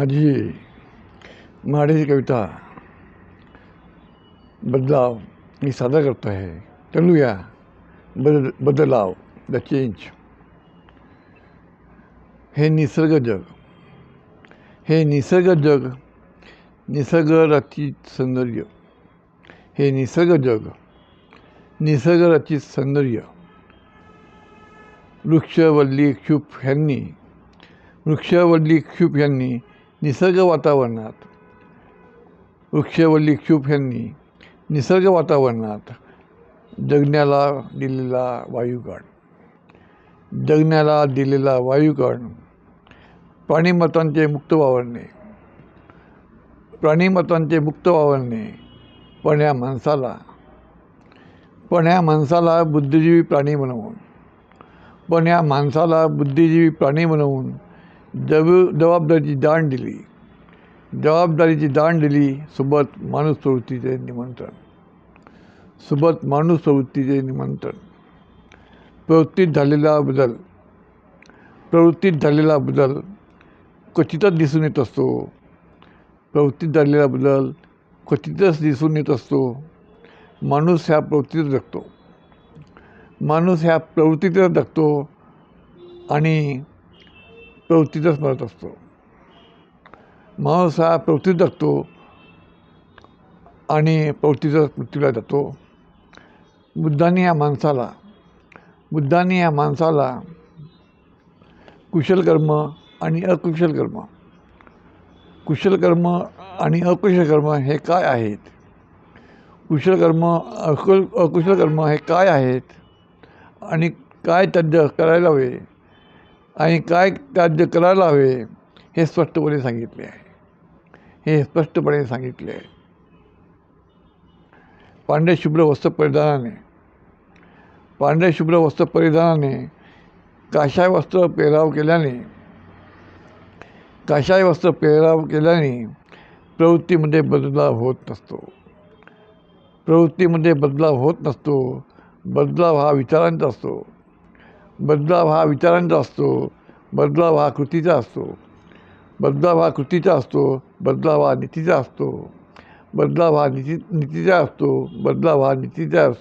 माझी माडीची कविता बदलाव मी सादर करतो आहे. चलूया बद बदलाव. द चेंज हे निसर्ग जग. हे निसर्ग जग. निसर्गरचित सौंदर्य. हे निसर्ग जग. निसर्गरचित सौंदर्य. वृक्षवल्ली क्षुप ह्यांनी वृक्षवल्ली क्षुप ह्यांनी निसर्ग वातावरणात वृक्षवल्ली क्षुप यांनी निसर्ग वातावरणात जगण्याला दिलेला वायुकण जगण्याला दिलेला वायुकण प्राणीमतांचे मुक्त वावरणे. प्राणीमतांचे मुक्त वावरणे पण या माणसाला. पण या माणसाला बुद्धिजीवी प्राणी बनवून. पण या माणसाला बुद्धिजीवी प्राणी बनवून जब जबाबदारीची दाण दिली. जबाबदारीची दाण दिली सोबत माणूस प्रवृत्तीचे निमंत्रण. सोबत माणूस प्रवृत्तीचे निमंत्रण. प्रवृत्तीत झालेला बदल. प्रवृत्तीत झालेला बदल क्वचितच दिसून येत असतो. प्रवृत्तीत झालेला बदल क्वचितच दिसून येत असतो. माणूस ह्या प्रवृत्तीतच जगतो. माणूस ह्या प्रवृत्तीतच जगतो आणि प्रवृत्तीतच म्हणत असतो. माणूस हा प्रवृत्तीत जगतो आणि प्रवृत्तीतच मृत्यूला जातो. बुद्धांनी या माणसाला बुद्धांनी या माणसाला कुशल कर्म आणि अकुशल कर्म. कुशल कर्म आणि अकुशल कर्म हे काय आहेत? कुशल कर्म अकुल अकुशल कर्म हे काय आहेत? आणि काय त्याद्य करायला हवे? आणि काय कार्य करायला हवे हे स्पष्टपणे सांगितले आहे. हे स्पष्टपणे सांगितले आहे. पांढरे शुभ्र वस्त्र परिधानाने पांढरे शुभ्र वस्त्र परिधानाने काशाय वस्त्र पेहराव केल्याने काशाय वस्त्र पेहराव केल्याने प्रवृत्तीमध्ये बदलाव होत नसतो. प्रवृत्तीमध्ये बदलाव होत नसतो. बदलाव हा विचारांचा असतो. बदलाव हा विचारांचा असतो बदलाव हा कृतीचा असतो. बदलाव हा कृतीचा असतो बदलाव हा नीतीचा असतो. बदलाव हा नीती नीतीचा असतो बदलाव हा नीतीचा असतो.